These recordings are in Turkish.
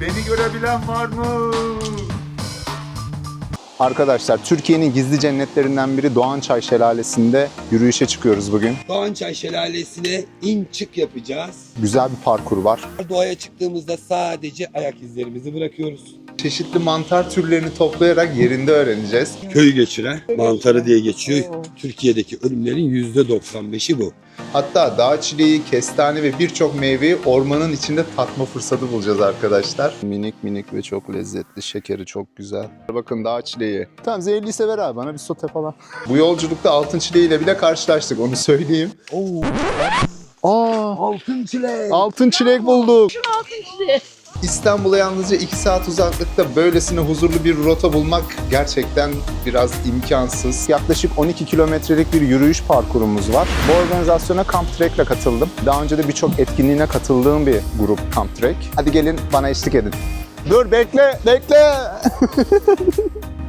Beni görebilen var mı? Arkadaşlar Türkiye'nin gizli cennetlerinden biri Doğançay Şelalesi'nde yürüyüşe çıkıyoruz bugün. Doğançay Şelalesi'ne in çık yapacağız. Güzel bir parkur var. Doğaya çıktığımızda sadece ayak izlerimizi bırakıyoruz. Çeşitli mantar türlerini toplayarak yerinde öğreneceğiz. Köyü geçiren mantarı diye geçiyor. Türkiye'deki ölümlerin %95'i bu. Hatta dağ çileği, kestane ve birçok meyveyi ormanın içinde tatma fırsatı bulacağız arkadaşlar. Minik minik ve çok lezzetli. Şekeri çok güzel. Bakın dağ çileği. Tamam zehirli sever abi bana bir sote falan. Bu yolculukta altın çileğiyle bile karşılaştık onu söyleyeyim. Oo, Aa, altın çilek. altın çilek bulduk. Size. İstanbul'a yalnızca 2 saat uzaklıkta böylesine huzurlu bir rota bulmak gerçekten biraz imkansız. Yaklaşık 12 kilometrelik bir yürüyüş parkurumuz var. Bu organizasyona Camp Trek'le katıldım. Daha önce de birçok etkinliğine katıldığım bir grup Camp Trek. Hadi gelin bana eşlik edin. Dur bekle, bekle.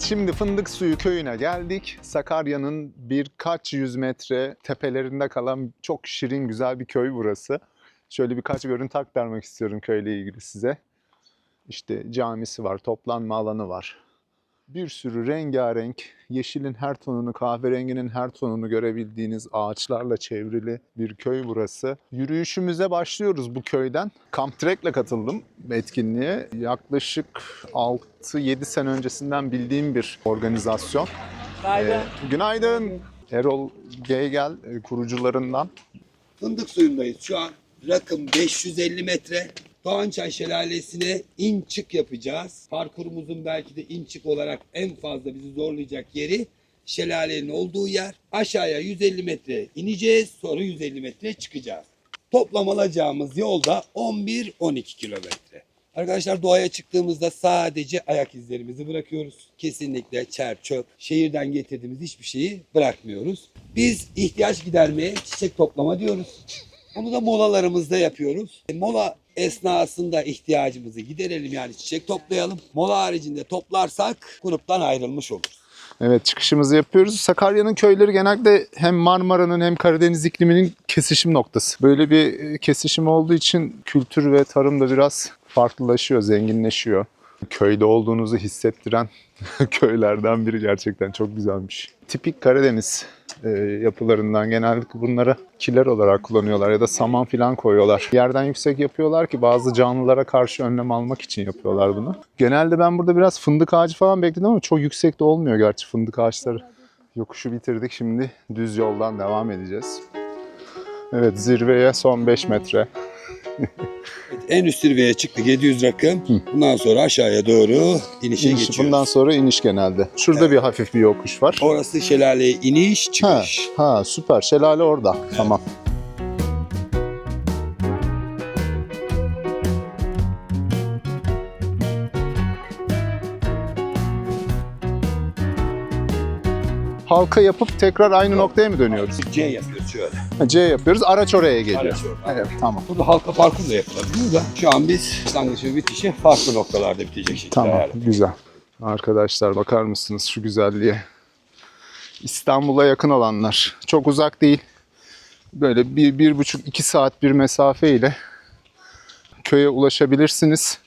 Evet, şimdi Fındık Suyu köyüne geldik. Sakarya'nın birkaç yüz metre tepelerinde kalan çok şirin, güzel bir köy burası. Şöyle birkaç görüntü aktarmak istiyorum köyle ilgili size. İşte camisi var, toplanma alanı var. Bir sürü rengarenk, yeşilin her tonunu, kahverenginin her tonunu görebildiğiniz ağaçlarla çevrili bir köy burası. Yürüyüşümüze başlıyoruz bu köyden. Camp Trek'le katıldım etkinliğe. Yaklaşık 6-7 sene öncesinden bildiğim bir organizasyon. Ee, günaydın. Erol Geygel e, kurucularından. Fındık suyundayız şu an. Rakım 550 metre. Doğançay Şelalesi'ne in çık yapacağız. Parkurumuzun belki de in çık olarak en fazla bizi zorlayacak yeri şelalenin olduğu yer. Aşağıya 150 metre ineceğiz. Sonra 150 metre çıkacağız. Toplam alacağımız yolda 11-12 kilometre. Arkadaşlar doğaya çıktığımızda sadece ayak izlerimizi bırakıyoruz. Kesinlikle çer çöp, şehirden getirdiğimiz hiçbir şeyi bırakmıyoruz. Biz ihtiyaç gidermeye çiçek toplama diyoruz. Bunu da molalarımızda yapıyoruz. E, Mola esnasında ihtiyacımızı giderelim yani çiçek toplayalım. Mola haricinde toplarsak gruptan ayrılmış oluruz. Evet çıkışımızı yapıyoruz. Sakarya'nın köyleri genellikle hem Marmara'nın hem Karadeniz ikliminin kesişim noktası. Böyle bir e, kesişim olduğu için kültür ve tarım da biraz farklılaşıyor, zenginleşiyor. Köyde olduğunuzu hissettiren köylerden biri gerçekten çok güzelmiş. Tipik Karadeniz e, yapılarından genellikle bunları kiler olarak kullanıyorlar ya da saman filan koyuyorlar. Yerden yüksek yapıyorlar ki bazı canlılara karşı önlem almak için yapıyorlar bunu. Genelde ben burada biraz fındık ağacı falan bekledim ama çok yüksek de olmuyor gerçi fındık ağaçları. Yokuşu bitirdik şimdi düz yoldan devam edeceğiz. Evet zirveye son 5 metre. En üst zirveye çıktık 700 rakım. Bundan sonra aşağıya doğru inişe İniş, geçiyoruz. bundan sonra iniş genelde. Şurada bir hafif bir yokuş var. Orası şelaleye iniş Ha, çıkış. ha süper. Şelale orada. Tamam. Halka yapıp tekrar aynı noktaya mı dönüyoruz? C yapıyoruz şöyle. Ha, C yapıyoruz. Araç oraya geliyor. Araç orada. Evet, tamam. Burada halka parkur da yapılabiliyor da şu an biz başlangıç ve bitişi farklı noktalarda bitecek şekilde Tamam, ayarladık. güzel. Arkadaşlar bakar mısınız şu güzelliğe? İstanbul'a yakın olanlar. Çok uzak değil. Böyle bir, bir buçuk, iki saat bir mesafe ile köye ulaşabilirsiniz.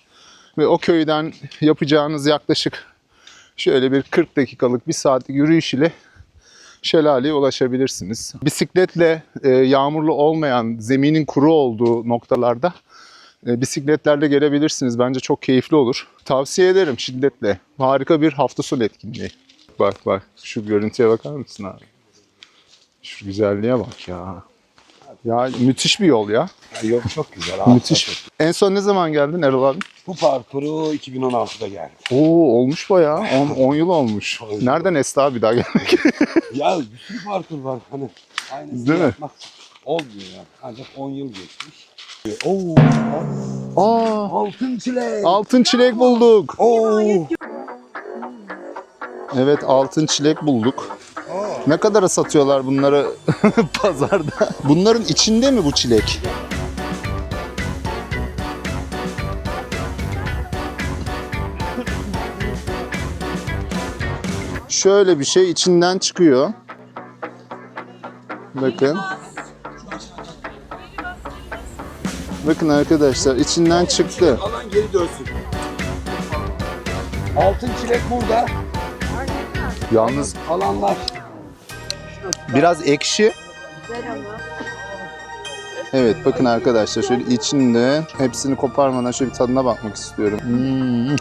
Ve o köyden yapacağınız yaklaşık şöyle bir 40 dakikalık bir saatlik yürüyüş ile şelaleye ulaşabilirsiniz. Bisikletle e, yağmurlu olmayan, zeminin kuru olduğu noktalarda e, bisikletlerle gelebilirsiniz. Bence çok keyifli olur. Tavsiye ederim şiddetle. Harika bir hafta sonu etkinliği. Bak bak şu görüntüye bakar mısın abi? Şu güzelliğe bak ya. Ya müthiş bir yol ya. Ya Yol çok güzel abi. Müthiş. En son ne zaman geldin Erol abi? Bu parkuru 2016'da geldi. Oo olmuş bayağı. 10 yıl olmuş. Nereden esti abi daha gelmek? ya bir sürü parkur var hani. Aynısını Değil mi? yapmak olmuyor yani. Ancak 10 yıl geçmiş. Oo, Aa, altın çilek. altın çilek bulduk. Oo. Evet altın çilek bulduk. Ne kadara satıyorlar bunları pazarda? Bunların içinde mi bu çilek? Şöyle bir şey içinden çıkıyor. Bakın. Bakın arkadaşlar içinden çıktı. Alan geri dönsün. Altın çilek burada. Yalnız alanlar biraz ekşi. Evet bakın arkadaşlar şöyle içinde hepsini koparmadan şöyle bir tadına bakmak istiyorum. Hmm.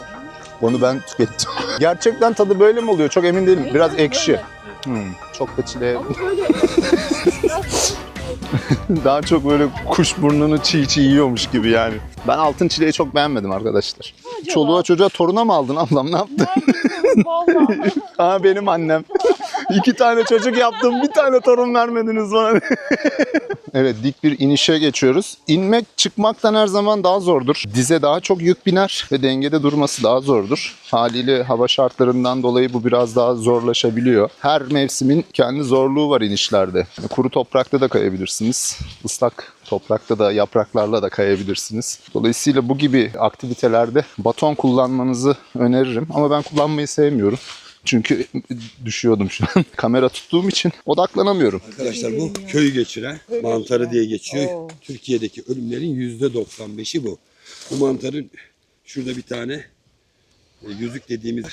Onu ben tükettim. Gerçekten tadı böyle mi oluyor? Çok emin değilim. Biraz ekşi. Hmm. Çok da çile. Daha çok böyle kuş burnunu çiğ çiğ yiyormuş gibi yani. Ben altın çileği çok beğenmedim arkadaşlar. Çoluğa çocuğa toruna mı aldın ablam ne yaptın? Aa benim annem. İki tane çocuk yaptım bir tane torun vermediniz bana. evet dik bir inişe geçiyoruz. İnmek çıkmaktan her zaman daha zordur. Dize daha çok yük biner ve dengede durması daha zordur. Haliyle hava şartlarından dolayı bu biraz daha zorlaşabiliyor. Her mevsimin kendi zorluğu var inişlerde. Kuru toprakta da kayabilirsiniz. Islak toprakta da yapraklarla da kayabilirsiniz. Dolayısıyla bu gibi aktivitelerde baton kullanmanızı öneririm. Ama ben kullanmayı sevmiyorum. Çünkü düşüyordum şu an. Kamera tuttuğum için odaklanamıyorum. Arkadaşlar bu köyü geçiren mantarı diye geçiyor. Türkiye'deki ölümlerin yüzde 95'i bu. Bu mantarın şurada bir tane e, yüzük dediğimiz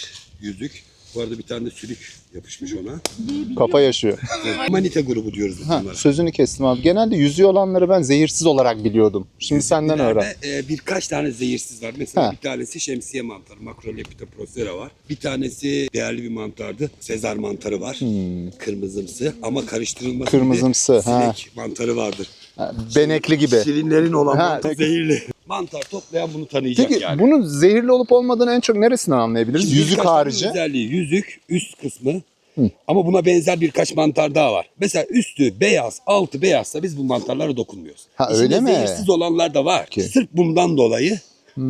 yüzük. Bu arada bir tane de sülük yapışmış ona. Kafa yaşıyor. Manita grubu diyoruz biz Ha, bunlara. sözünü kestim abi. Genelde yüzüyor olanları ben zehirsiz olarak biliyordum. Şimdi senden öğren. İleride, e, birkaç tane zehirsiz var. Mesela Ha. bir tanesi şemsiye mantarı, Macrolepita procera var. Bir tanesi değerli bir mantardı. Sezar mantarı var. Kırmızımsı ama karıştırılması Hmm. Kırmızımsı, bir ha. sinek mantarı vardır. Ha, Benekli gibi. Şirinlerin olan Ha, mantar peki. zehirli. Mantar toplayan bunu tanıyacak Peki yani. bunun zehirli olup olmadığını en çok neresinden anlayabiliriz? Şimdi Yüzük birkaç tane harici. Özelliği yüzük üst kısmı. Ama buna benzer birkaç mantar daha var. Mesela üstü beyaz, altı beyazsa biz bu mantarlara dokunmuyoruz. Ha, İçinde öyle mi? zehirsiz olanlar da var. Ki. Sırf bundan dolayı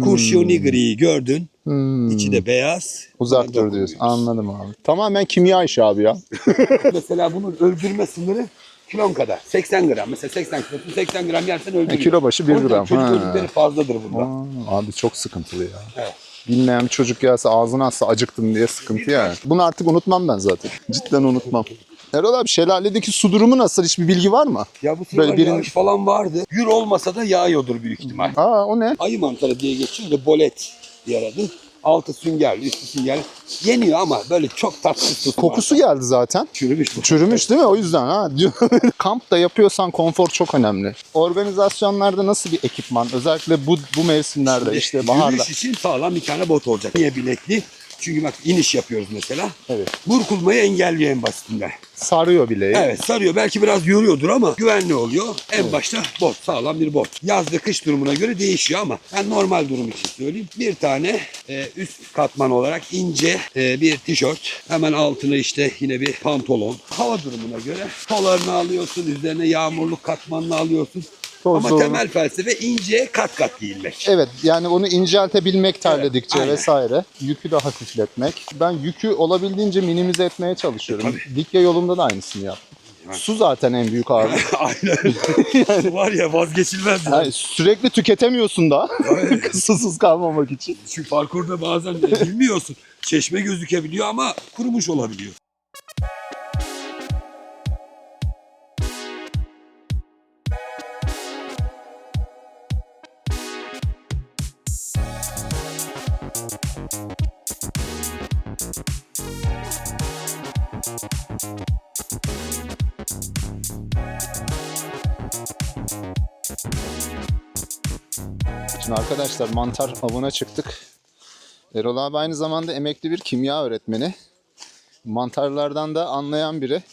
kurşun nigriyi gördün. Hmm. İçi de beyaz. Uzak dur diyorsun. Anladım abi. Tamamen kimya işi abi ya. Mesela bunun öldürme sınırı kilon kadar. 80 gram. Mesela 80 kilosu 80 gram yersen öldürüyor. kilo başı bir O yüzden gram. Çocuk Ha. ölümleri fazladır bunda. Aa, abi çok sıkıntılı ya. Evet. Bilmeyen bir çocuk gelse ağzına atsa acıktım diye sıkıntı yani. Bunu artık unutmam ben zaten. Cidden unutmam. Erol abi şelaledeki su durumu nasıl? Hiçbir bilgi var mı? Ya bu sıralar Böyle birin- yağış falan vardı. Gür olmasa da yağıyordur büyük ihtimal. Aa o ne? Ayı mantarı diye geçiyor da bolet diye adı. Altı süngerli, üstü süngerli. Yeniyor ama böyle çok tatsız. Kokusu geldi zaten. çürümüş bu. Çürümüş değil mi? O yüzden ha. diyor. Kampta yapıyorsan konfor çok önemli. Organizasyonlarda nasıl bir ekipman? Özellikle bu bu mevsimlerde işte baharda. Yürüyüş için sağlam bir tane bot olacak. Niye bilekli? Çünkü bak iniş yapıyoruz mesela. Evet. Burkulmayı engelliyor en basitinden. Sarıyor bileği. Evet sarıyor. Belki biraz yoruyordur ama güvenli oluyor. En başta bot. Sağlam bir bot. Yaz ve kış durumuna göre değişiyor ama ben normal durum için söyleyeyim. Bir tane e, üst katman olarak ince e, bir tişört. Hemen altına işte yine bir pantolon. Hava durumuna göre polarını alıyorsun. Üzerine yağmurluk katmanını alıyorsun. Çok ama doğru. temel felsefe ince kat kat giyinmek. Evet yani onu inceltebilmek terledikçe aynen. vesaire. Yükü de hafifletmek. Ben yükü olabildiğince minimize etmeye çalışıyorum. Likya yolunda da aynısını yaptım. Su zaten en büyük ağırlık. Aynen. Var ya vazgeçilmez. ya. Yani sürekli tüketemiyorsun da susuz kalmamak için. Çünkü parkurda bazen de bilmiyorsun. Çeşme gözükebiliyor ama kurumuş olabiliyor. Arkadaşlar mantar avına çıktık. Erol abi aynı zamanda emekli bir kimya öğretmeni. Mantarlardan da anlayan biri.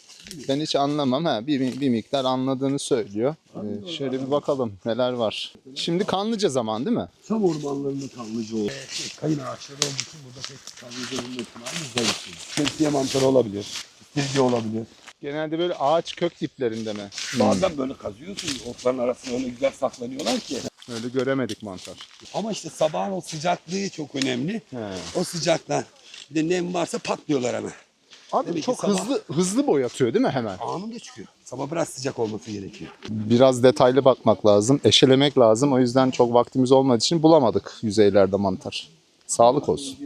Ben hiç anlamam. Ha, bir, bir miktar anladığını söylüyor. Ee, şöyle bir bakalım neler var. Şimdi kanlıca zaman değil mi? Tam ormanlarında kanlıca olur. kayın ağaçları olduğu için burada pek kanlıca olma ihtimali zayıf. Şemsiye mantarı olabilir. İstiridye olabilir. Genelde böyle ağaç kök diplerinde mi? Bazen böyle kazıyorsun. Otların arasında öyle güzel saklanıyorlar ki. Öyle göremedik mantar. Ama işte sabahın o sıcaklığı çok önemli. He. O sıcaktan bir de nem varsa patlıyorlar hemen. Abi Demek çok sabah- hızlı hızlı boyatıyor değil mi hemen? Anında çıkıyor. Sabah biraz sıcak olması gerekiyor. Biraz detaylı bakmak lazım, eşelemek lazım. O yüzden çok vaktimiz olmadığı için bulamadık yüzeylerde mantar. Sağlık olsun.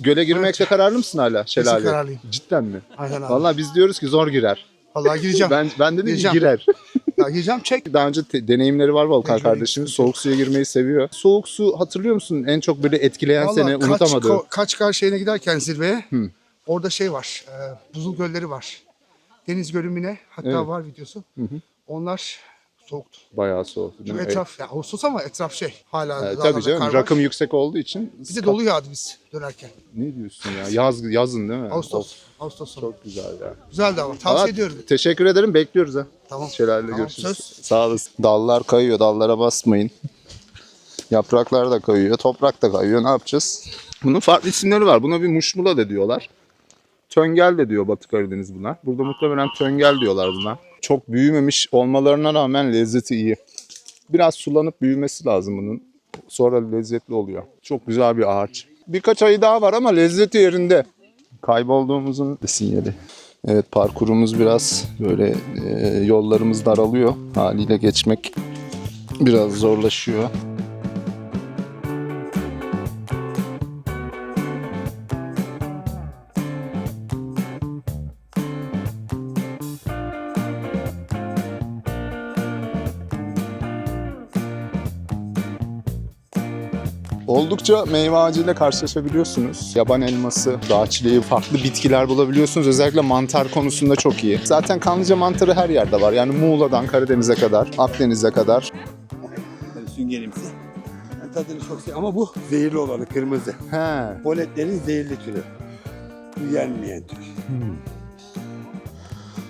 Göle girmekte kararlı mısın hala şelale? kararlıyım. Cidden mi? Aynen abi. Vallahi biz diyoruz ki zor girer. Vallahi gireceğim. Ben ben dedim ki Gireceğim. girer. Ya gireceğim çek. Daha önce te- deneyimleri var Volkan Tecrübeli, kardeşimiz. Soğuk suya girmeyi seviyor. Soğuk su hatırlıyor musun? En çok böyle etkileyen Vallahi seni kaç, unutamadığı. ko- Kaçkar şeyine giderken zirveye Hı. orada şey var. E, buzul gölleri var. Deniz gölümüne hatta Evet. var videosu. Onlar soğuktu. Bayağı soğuk. değil Çünkü mi? etraf ya Ağustos ama etraf şey. Hala dağlarda tabii canım. kar var. Rakım yüksek olduğu için. Bir de dolu yağdı biz dönerken. Ne diyorsun ya? Yaz yazın değil mi? Ağustos. Of, Ağustos sonu. çok güzel ya. Güzeldi ama. Tavsiye Valla ediyorum. Teşekkür ederim. Bekliyoruz ha. Tamam. Şelale Tamam, görüşürüz. söz. Sağ olasın. Dallar kayıyor. Dallara basmayın. Yapraklar da kayıyor. Toprak da kayıyor. Ne yapacağız? Bunun farklı isimleri var. Buna bir muşmula da diyorlar. Töngel de diyor Batı Karadeniz buna. Burada muhtemelen töngel diyorlar buna. Çok büyümemiş olmalarına rağmen lezzeti iyi. Biraz sulanıp büyümesi lazım bunun. Sonra lezzetli oluyor. Çok güzel bir ağaç. Birkaç ayı daha var ama lezzeti yerinde. Kaybolduğumuzun sinyali. Evet parkurumuz biraz böyle e, yollarımız daralıyor. Haliyle geçmek biraz zorlaşıyor. Oldukça meyve ağacıyla karşılaşabiliyorsunuz. Yaban elması, dağ çileği, farklı bitkiler bulabiliyorsunuz. Özellikle mantar konusunda çok iyi. Zaten kanlıca mantarı her yerde var. Yani Muğla'dan Karadeniz'e kadar, Akdeniz'e kadar. Böyle süngerimsi. Ben tadını çok seviyorum ama bu zehirli olanı kırmızı. He. Poletlerin zehirli türü. Bu yenmeyen tür.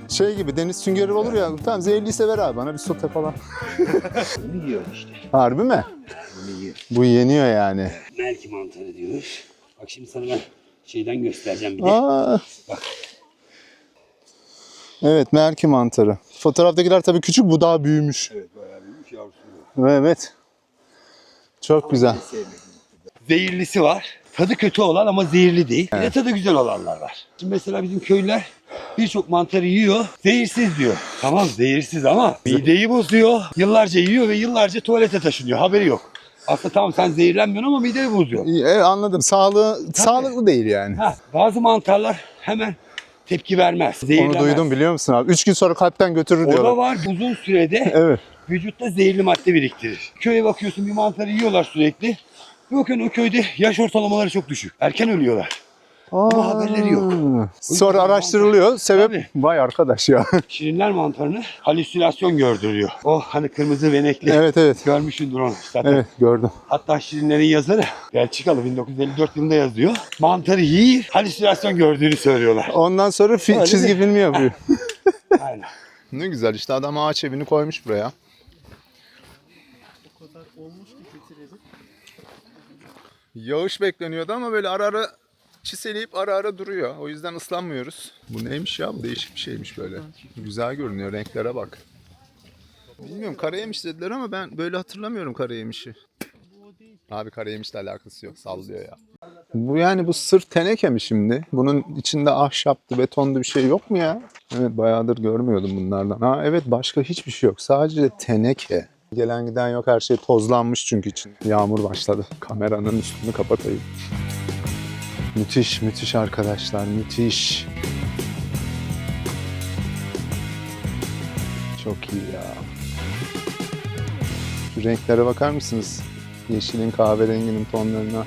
Şey gibi deniz süngeri olur ya. Tamam zehirliyse ver abi bana bir sote falan. Bunu yiyor işte. Harbi mi? Bunu yiyor. Bu yeniyor yani. Melki mantarı diyor. Bak şimdi sana ben şeyden göstereceğim bir de. Aa. Evet merki mantarı. Fotoğraftakiler tabii küçük bu daha büyümüş. Evet bayağı büyümüş yavrusu. Evet. Çok güzel. Zehirlisi var. Tadı kötü olan ama zehirli değil. Bir de tadı güzel olanlar var. Şimdi mesela bizim köylüler birçok mantarı yiyor. Zehirsiz diyor. Tamam zehirsiz ama mideyi bozuyor. Yıllarca yiyor ve yıllarca tuvalete taşınıyor. Haberi yok. Aslında tamam sen zehirlenmiyorsun ama mideyi bozuyor. İyi, Evet anladım. Sağlığı sağlıklı değil yani. Ha, bazı mantarlar hemen tepki vermez. Onu Zehirlemez. duydum biliyor musun abi? Üç gün sonra kalpten götürür O da diyorlar. var. Uzun sürede Evet. vücutta zehirli madde biriktirir. Köye bakıyorsun bir mantarı yiyorlar sürekli. Bir bakıyorsun o köyde yaş ortalamaları çok düşük. Erken ölüyorlar. Ama haberleri yok. Sonra araştırılıyor. Sebep Tabii. vay arkadaş ya. Şirinler mantarını halüsinasyon gördürüyor. O hani kırmızı venekli. evet evet. Görmüşsündür onu zaten. Evet gördüm. Hatta Şirinlerin yazarı Belçikalı 1954 yılında yazıyor. Mantarı yiyip halüsinasyon gördüğünü söylüyorlar. Ondan sonra fi- Öyle çizgi mi? film yapıyor. Aynen. ne güzel işte adam ağaç evini koymuş buraya. Yağış bekleniyordu ama böyle ara ara çiseleyip ara ara duruyor. O yüzden ıslanmıyoruz. Bu neymiş ya? Bu değişik bir şeymiş böyle. Güzel görünüyor. Renklere bak. Bilmiyorum karayemiş dediler ama ben böyle hatırlamıyorum karayemişi. Abi karayemişle alakası yok. Sallıyor ya. Bu yani bu sırf teneke mi şimdi? Bunun içinde ahşaptı, betondu bir şey yok mu ya? Evet bayağıdır görmüyordum bunlardan. Ha evet başka hiçbir şey yok. Sadece teneke. Gelen giden yok her şey tozlanmış çünkü için. Yağmur başladı. Kameranın üstünü kapatayım. Müthiş müthiş arkadaşlar müthiş. Çok iyi ya. Şu renklere bakar mısınız? Yeşilin kahverenginin tonlarına.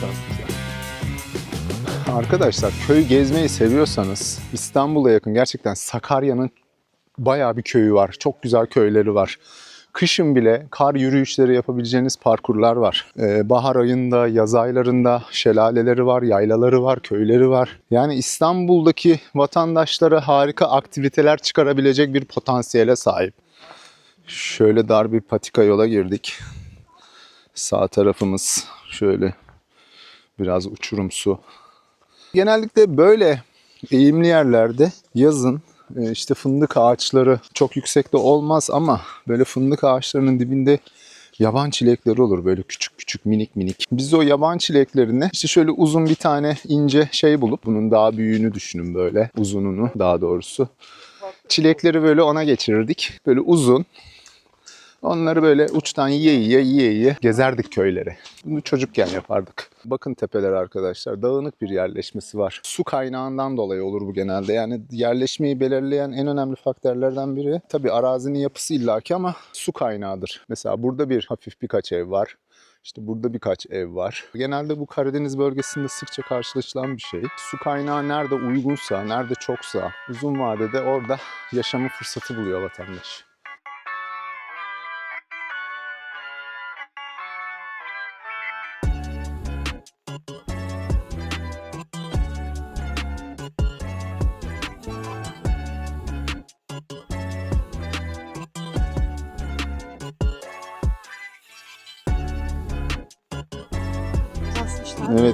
Çok güzel. Arkadaşlar köy gezmeyi seviyorsanız İstanbul'a yakın gerçekten Sakarya'nın bayağı bir köyü var. Çok güzel köyleri var. Kışın bile kar yürüyüşleri yapabileceğiniz parkurlar var. Ee, bahar ayında, yaz aylarında şelaleleri var, yaylaları var, köyleri var. Yani İstanbul'daki vatandaşlara harika aktiviteler çıkarabilecek bir potansiyele sahip. Şöyle dar bir patika yola girdik. Sağ tarafımız şöyle biraz uçurumsu. Genellikle böyle eğimli yerlerde yazın işte fındık ağaçları çok yüksekte olmaz ama böyle fındık ağaçlarının dibinde yaban çilekleri olur böyle küçük küçük minik minik. Biz o yaban çileklerini işte şöyle uzun bir tane ince şey bulup bunun daha büyüğünü düşünün böyle uzununu daha doğrusu. Çilekleri böyle ona geçirirdik. Böyle uzun Onları böyle uçtan yiye yiye yiye yiye gezerdik köyleri. Bunu çocukken yapardık. Bakın tepeler arkadaşlar. Dağınık bir yerleşmesi var. Su kaynağından dolayı olur bu genelde. Yani yerleşmeyi belirleyen en önemli faktörlerden biri tabii arazinin yapısı illaki ama su kaynağıdır. Mesela burada bir hafif birkaç ev var. İşte burada birkaç ev var. Genelde bu Karadeniz bölgesinde sıkça karşılaşılan bir şey. Su kaynağı nerede uygunsa, nerede çoksa uzun vadede orada yaşama fırsatı buluyor vatandaş.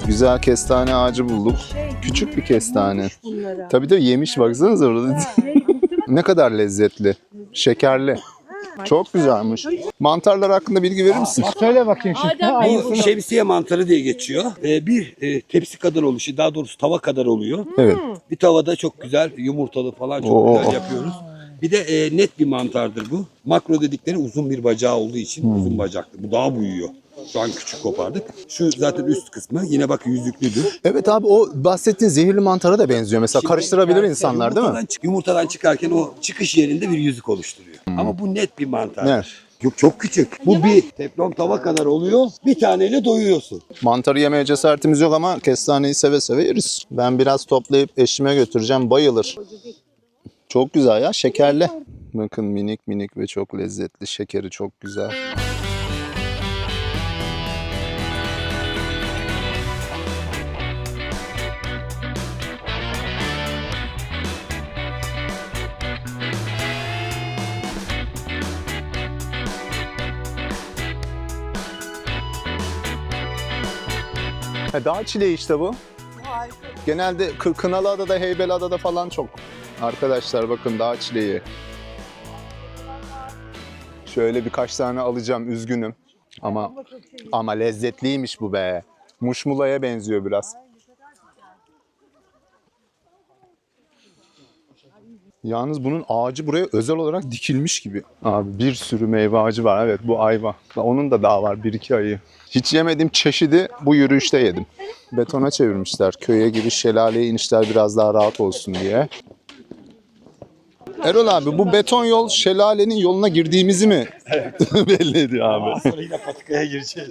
Güzel kestane ağacı bulduk. Şey, Küçük bir kestane. Tabii de yemiş baksanıza orada. ne kadar lezzetli. Şekerli. Çok güzelmiş. Mantarlar hakkında bilgi verir misin? Söyle bakayım şimdi. Bu şemsiye mantarı diye geçiyor. Ee, bir e, tepsi kadar oluşu, daha doğrusu tava kadar oluyor. Evet. Bir tavada çok güzel yumurtalı falan çok Oo. güzel yapıyoruz. Bir de e, net bir mantardır bu. Makro dedikleri uzun bir bacağı olduğu için uzun bacaklı. Bu daha büyüyor. Şu an küçük kopardık. Şu zaten üst kısmı. Yine bak yüzüklüdür. Evet abi o bahsettiğin zehirli mantara da benziyor. Mesela Şimdi karıştırabilir yani insanlar değil mi? yumurtadan çık- yumurtadan çıkarken o çıkış yerinde bir yüzük oluşturuyor. Ama bu net bir mantar. Ne? Yok çok küçük. Bu bir teflon tava kadar oluyor. Bir taneyle doyuyorsun. Mantarı yemeye cesaretimiz yok ama kestaneyi seve seve yeriz. Ben biraz toplayıp eşime götüreceğim. Bayılır. Çok güzel ya. Şekerli. Bakın minik minik ve çok lezzetli. Şekeri çok güzel. Ha, dağ çileği işte bu. Genelde Kı- Kınalıada'da, Heybeliada'da falan çok. Arkadaşlar bakın dağ çileği. Şöyle birkaç tane alacağım üzgünüm. Ama ama lezzetliymiş bu be. Muşmulaya benziyor biraz. Yalnız bunun ağacı buraya özel olarak dikilmiş gibi. Abi bir sürü meyve ağacı var. Evet bu ayva. Onun da daha var bir iki ayı. Hiç yemediğim çeşidi bu yürüyüşte yedim. Betona çevirmişler. Köye giriş, şelaleye inişler biraz daha rahat olsun diye. Erol abi bu beton yol şelalenin yoluna girdiğimizi mi belli ediyor abi? Sonra yine patikaya gireceğiz.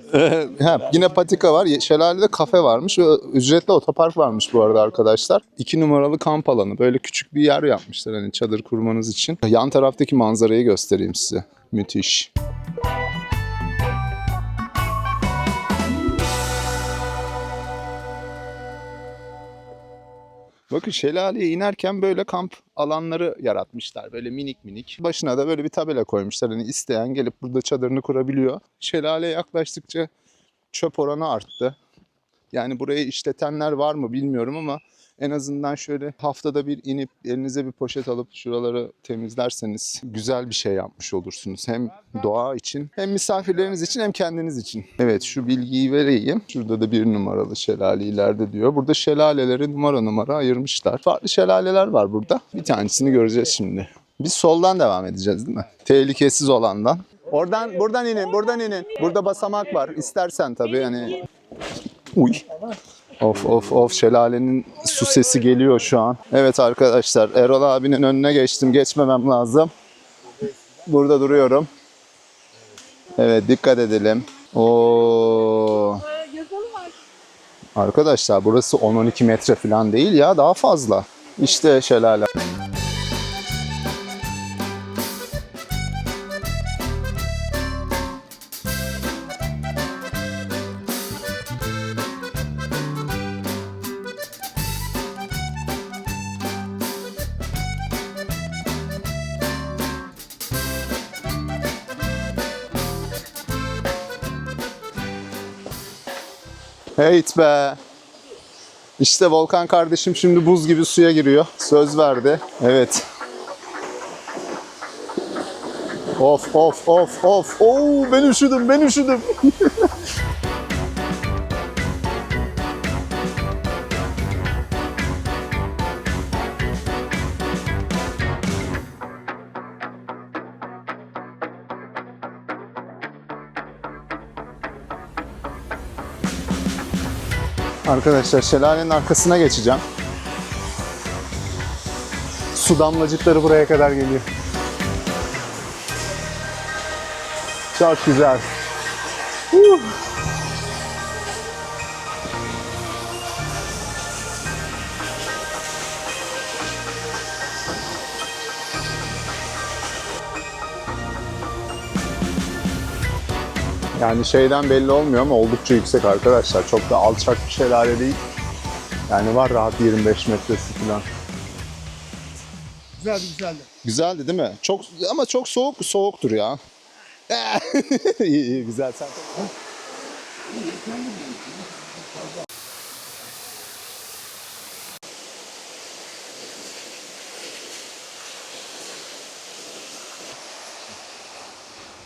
ha, yine patika var. Şelalede kafe varmış ve ücretli otopark varmış bu arada arkadaşlar. İki numaralı kamp alanı. Böyle küçük bir yer yapmışlar hani çadır kurmanız için. Yan taraftaki manzarayı göstereyim size. Müthiş. Bakın şelaleye inerken böyle kamp alanları yaratmışlar. Böyle minik minik. Başına da böyle bir tabela koymuşlar. Hani isteyen gelip burada çadırını kurabiliyor. Şelaleye yaklaştıkça çöp oranı arttı. Yani burayı işletenler var mı bilmiyorum ama en azından şöyle haftada bir inip elinize bir poşet alıp şuraları temizlerseniz güzel bir şey yapmış olursunuz. Hem doğa için hem misafirleriniz için hem kendiniz için. Evet şu bilgiyi vereyim. Şurada da bir numaralı şelale ileride diyor. Burada şelaleleri numara numara ayırmışlar. Farklı şelaleler var burada. Bir tanesini göreceğiz şimdi. Biz soldan devam edeceğiz değil mi? Tehlikesiz olandan. Oradan buradan inin, buradan inin. Burada basamak var. İstersen tabii hani. Uy. Of of of şelalenin su sesi geliyor şu an. Evet arkadaşlar Erol abinin önüne geçtim. Geçmemem lazım. Burada duruyorum. Evet dikkat edelim. Oo. Arkadaşlar burası 10-12 metre falan değil ya daha fazla. İşte şelale. Heyt be. İşte Volkan kardeşim şimdi buz gibi suya giriyor. Söz verdi. Evet. Of of of of. Oo ben üşüdüm ben üşüdüm. Arkadaşlar şelalenin arkasına geçeceğim. Su damlacıkları buraya kadar geliyor. Çok güzel. Huh. Yani şeyden belli olmuyor ama oldukça yüksek arkadaşlar. Çok da alçak bir şelale değil. Yani var rahat 25 metresi falan. Güzeldi güzeldi. Güzeldi değil mi? Çok ama çok soğuk soğuktur ya. iyi iyi güzel sen.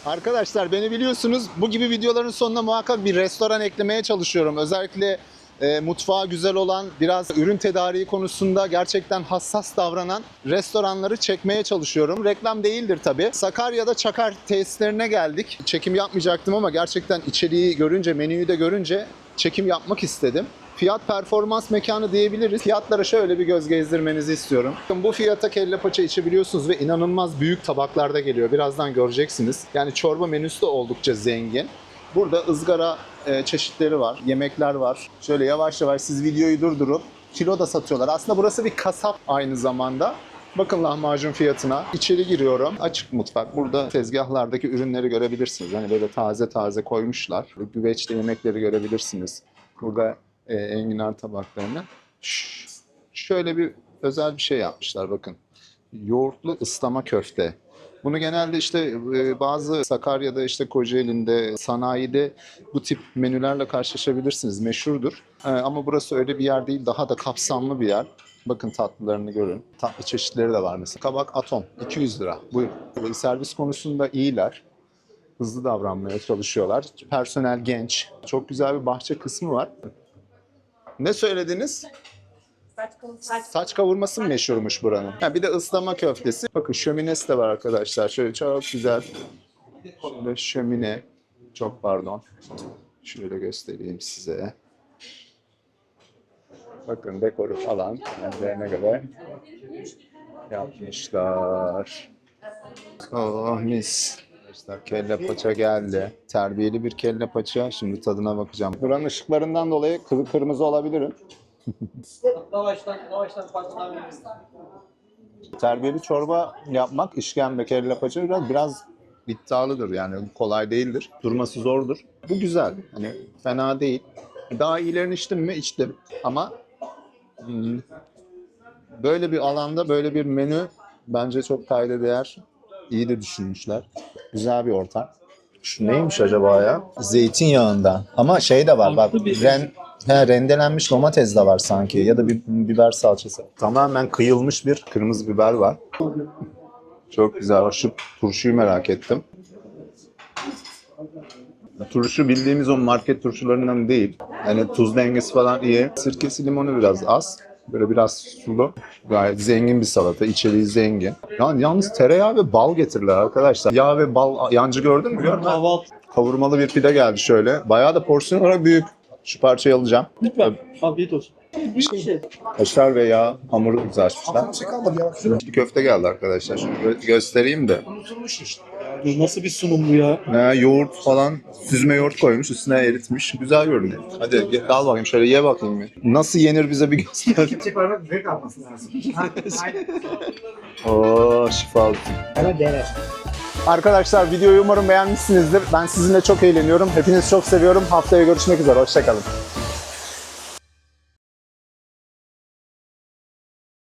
Arkadaşlar beni biliyorsunuz bu gibi videoların sonuna muhakkak bir restoran eklemeye çalışıyorum. Özellikle e, mutfağı güzel olan, biraz ürün tedariği konusunda gerçekten hassas davranan restoranları çekmeye çalışıyorum. Reklam değildir tabii. Sakarya'da Çakar tesislerine geldik. Çekim yapmayacaktım ama gerçekten içeriği görünce, menüyü de görünce çekim yapmak istedim. Fiyat performans mekanı diyebiliriz. Fiyatlara şöyle bir göz gezdirmenizi istiyorum. Bu fiyata kelle paça içebiliyorsunuz ve inanılmaz büyük tabaklarda geliyor. Birazdan göreceksiniz. Yani çorba menüsü de oldukça zengin. Burada ızgara e, çeşitleri var, yemekler var. Şöyle yavaş yavaş siz videoyu durdurup kilo da satıyorlar. Aslında burası bir kasap aynı zamanda. Bakın lahmacun fiyatına. İçeri giriyorum. Açık mutfak. Burada tezgahlardaki ürünleri görebilirsiniz. Hani böyle taze taze koymuşlar. Güveçte yemekleri görebilirsiniz. Burada e, enginar tabaklarını. Ş- şöyle bir özel bir şey yapmışlar bakın. Yoğurtlu ıslama köfte. Bunu genelde işte e, bazı Sakarya'da işte Kocaeli'nde sanayide bu tip menülerle karşılaşabilirsiniz. Meşhurdur. E, Ama burası öyle bir yer değil. Daha da kapsamlı bir yer. Bakın tatlılarını görün. Tatlı çeşitleri de var mesela. Kabak atom 200 lira. Buyurun. Servis konusunda iyiler. Hızlı davranmaya çalışıyorlar. Personel genç. Çok güzel bir bahçe kısmı var. Ne söylediniz? Saç kavurması meşhurmuş buranın? Ha, bir de ıslama köftesi. Bakın şöminesi de var arkadaşlar. Şöyle çok güzel. Şöyle şömine. Çok pardon. Şöyle göstereyim size. Bakın dekoru falan kendilerine göre yapmışlar. Oh mis. Arkadaşlar kelle paça geldi. Terbiyeli bir kelle paça. Şimdi tadına bakacağım. Buranın ışıklarından dolayı kır- kırmızı olabilirim. Lavaştan, lavaştan tahminimiz. Terbiyeli çorba yapmak işkembe kelle paça biraz, biraz iddialıdır yani kolay değildir. Durması zordur. Bu güzel. Hani fena değil. Daha iyilerini içtim mi? İçtim. Ama hmm, böyle bir alanda böyle bir menü bence çok kayda değer. İyi de düşünmüşler. Güzel bir ortam. Şu neymiş acaba ya? Zeytinyağından. Ama şey de var bak. Ren, he, rendelenmiş domates de var sanki. Ya da bir biber salçası. Tamamen kıyılmış bir kırmızı biber var. Çok güzel. Şu turşuyu merak ettim. Turşu bildiğimiz o market turşularından değil. Yani tuz dengesi falan iyi. Sirkesi limonu biraz az. Böyle biraz sulu. Gayet zengin bir salata. İçeriği zengin. Yani yalnız tereyağı ve bal getirdiler arkadaşlar. Yağ ve bal yancı gördün mü? Görmedim. Kahvaltı. Kavurmalı bir pide geldi şöyle. Bayağı da porsiyon olarak büyük. Şu parçayı alacağım. Lütfen. Afiyet olsun. Bir şey. Kaşar ve yağ hamuru güzel açmışlar. Çek almadı ya. Bir köfte geldi arkadaşlar. Şunu gö- göstereyim de. unutulmuş işte. Bu nasıl bir sunum bu ya? Ne, yoğurt falan, süzme yoğurt koymuş, üstüne eritmiş. Güzel görünüyor. Hadi ye- al bakayım şöyle ye bakayım bir. Nasıl yenir bize bir göster. Çek parmak zevk alması lazım. Oo şifa olsun. Ama dene. Arkadaşlar videoyu umarım beğenmişsinizdir. Ben sizinle çok eğleniyorum. Hepinizi çok seviyorum. Haftaya görüşmek üzere. Hoşçakalın.